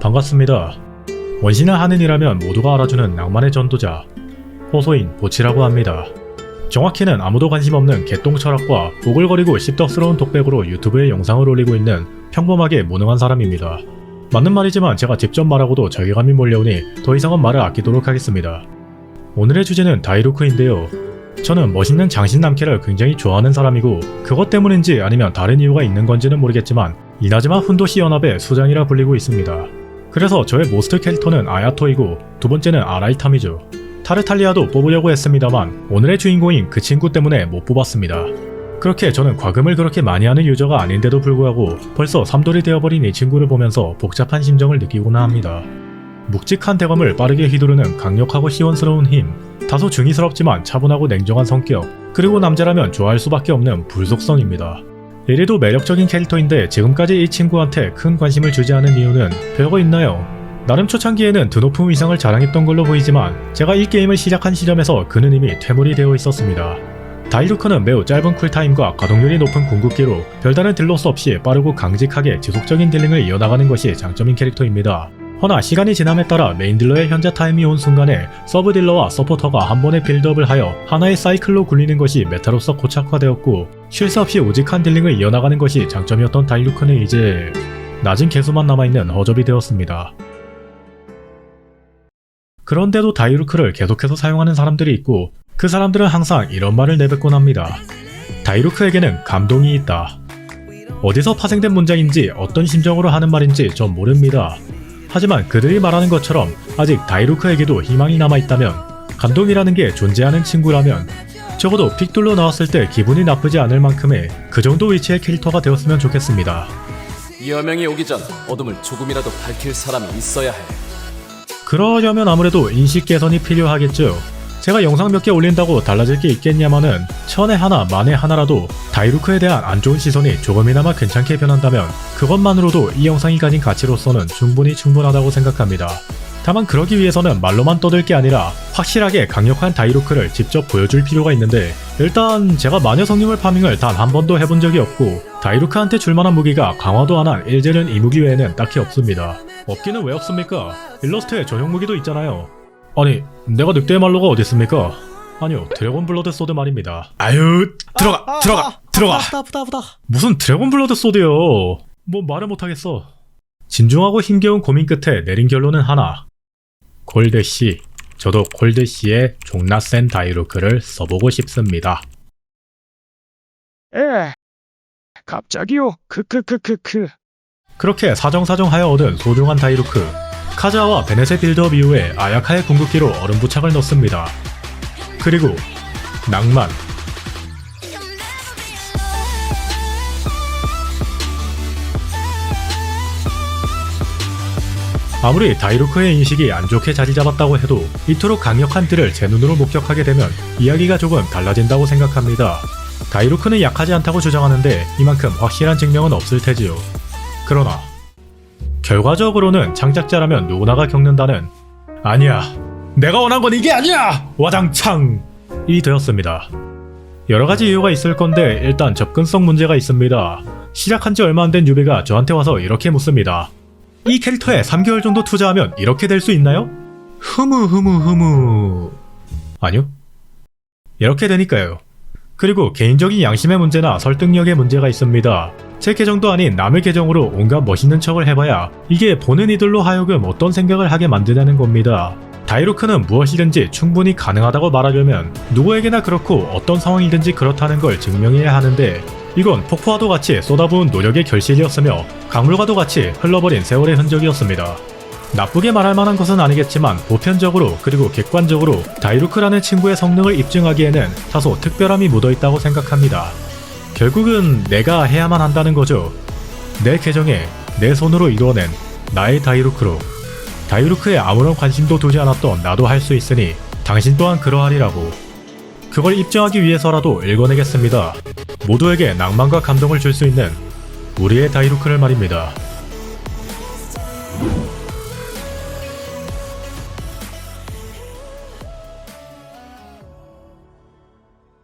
반갑습니다. 원신을 하는이라면 모두가 알아주는 낭만의 전도자 호소인 보치라고 합니다. 정확히는 아무도 관심 없는 개똥 철학과 오글거리고 씹덕스러운 독백으로 유튜브에 영상을 올리고 있는 평범하게 무능한 사람입니다. 맞는 말이지만 제가 직접 말하고도 자괴감이 몰려오니 더 이상은 말을 아끼도록 하겠습니다. 오늘의 주제는 다이루크인데요. 저는 멋있는 장신 남캐를 굉장히 좋아하는 사람이고 그것 때문인지 아니면 다른 이유가 있는 건지는 모르겠지만 이나즈마 훈도시 연합의 수장이라 불리고 있습니다. 그래서 저의 모스트 캐릭터는 아야토이고 두 번째는 아라이타미죠. 타르탈리아도 뽑으려고 했습니다만 오늘의 주인공인 그 친구 때문에 못 뽑았습니다. 그렇게 저는 과금을 그렇게 많이 하는 유저가 아닌데도 불구하고 벌써 삼돌이 되어버린 이 친구를 보면서 복잡한 심정을 느끼곤 합니다. 묵직한 대검을 빠르게 휘두르는 강력하고 시원스러운 힘, 다소 중이스럽지만 차분하고 냉정한 성격, 그리고 남자라면 좋아할 수밖에 없는 불속성입니다. 이래도 매력적인 캐릭터인데 지금까지 이 친구한테 큰 관심을 주지 않은 이유는 별거 있나요? 나름 초창기에는 드높은 위상을 자랑했던 걸로 보이지만 제가 이 게임을 시작한 시점에서 그는 이미 퇴물이 되어 있었습니다. 다이루크는 매우 짧은 쿨타임과 가동률이 높은 궁극기로 별다른 딜로스 없이 빠르고 강직하게 지속적인 딜링을 이어나가는 것이 장점인 캐릭터입니다. 허나 시간이 지남에 따라 메인 딜러의 현재 타임이 온 순간에 서브 딜러와 서포터가 한 번에 빌드업을 하여 하나의 사이클로 굴리는 것이 메타로서 고착화되었고 쉴 새 없이 우직한 딜링을 이어나가는 것이 장점이었던 다이루크는 이제 낮은 개수만 남아있는 허접이 되었습니다. 그런데도 다이루크를 계속해서 사용하는 사람들이 있고 그 사람들은 항상 이런 말을 내뱉곤 합니다. 다이루크에게는 감동이 있다. 어디서 파생된 문장인지 어떤 심정으로 하는 말인지 전 모릅니다. 하지만 그들이 말하는 것처럼 아직 다이루크에게도 희망이 남아있다면 감동이라는 게 존재하는 친구라면 적어도 픽둘로 나왔을 때 기분이 나쁘지 않을 만큼의 그 정도 위치의 캐릭터가 되었으면 좋겠습니다. 여명이 오기 전 어둠을 조금이라도 밝힐 사람이 있어야 해. 그러려면 아무래도 인식 개선이 필요하겠죠. 제가 영상 몇 개 올린다고 달라질 게 있겠냐마는 천에 하나 만에 하나라도 다이루크에 대한 안 좋은 시선이 조금이나마 괜찮게 변한다면 그것만으로도 이 영상이 가진 가치로서는 충분히 충분하다고 생각합니다. 다만 그러기 위해서는 말로만 떠들 게 아니라 확실하게 강력한 다이루크를 직접 보여줄 필요가 있는데 일단 제가 마녀 성님을 파밍을 단 한 번도 해본 적이 없고 다이루크한테 줄만한 무기가 강화도 안 한 일제는 이 무기 외에는 딱히 없습니다. 없기는 왜 없습니까? 일러스트에 전용 무기도 있잖아요. 아니 내가 늑대의 말로가 어디 있습니까? 아니요 드래곤 블러드 소드 말입니다. 아유 들어가 들어가 들어가 아프다 아프다 아프다 무슨 드래곤 블러드 소드요? 뭐 말을 못하겠어. 진중하고 힘겨운 고민 끝에 내린 결론은 하나. 골드 씨, 저도 골드 씨의 존나 센 다이루크를 써보고 싶습니다. 에 갑자기요 크크크크크 그렇게 사정사정하여 얻은 소중한 다이루크. 카자와 베넷의 빌드업 이후에 아야카의 궁극기로 얼음 부착을 넣습니다. 그리고 낭만. 아무리 다이루크의 인식이 안 좋게 자리 잡았다고 해도 이토록 강력한 딜을 제 눈으로 목격하게 되면 이야기가 조금 달라진다고 생각합니다. 다이루크는 약하지 않다고 주장하는데 이만큼 확실한 증명은 없을 테지요. 그러나 결과적으로는 창작자라면 누구나가 겪는다는 아니야 내가 원한 건 이게 아니야 와장창 이 되었습니다. 여러 가지 이유가 있을 건데 일단 접근성 문제가 있습니다. 시작한 지 얼마 안 된 유비가 저한테 와서 이렇게 묻습니다. 이 캐릭터에 3개월 정도 투자하면 이렇게 될 수 있나요? 흐무 흐무 흐무 아니요 이렇게 되니까요. 그리고 개인적인 양심의 문제나 설득력의 문제가 있습니다. 제 계정도 아닌 남의 계정으로 온갖 멋있는 척을 해봐야 이게 보는 이들로 하여금 어떤 생각을 하게 만드냐는 겁니다. 다이루크는 무엇이든지 충분히 가능하다고 말하려면 누구에게나 그렇고 어떤 상황이든지 그렇다는 걸 증명해야 하는데 이건 폭포와도 같이 쏟아부은 노력의 결실이었으며 강물과도 같이 흘러버린 세월의 흔적이었습니다. 나쁘게 말할 만한 것은 아니겠지만 보편적으로 그리고 객관적으로 다이루크라는 친구의 성능을 입증하기에는 다소 특별함이 묻어있다고 생각합니다. 결국은 내가 해야만 한다는 거죠. 내 계정에 내 손으로 이루어낸 나의 다이루크로 다이루크에 아무런 관심도 두지 않았던 나도 할 수 있으니 당신 또한 그러하리라고. 그걸 입증하기 위해서라도 읽어내겠습니다. 모두에게 낭만과 감동을 줄 수 있는 우리의 다이루크를 말입니다.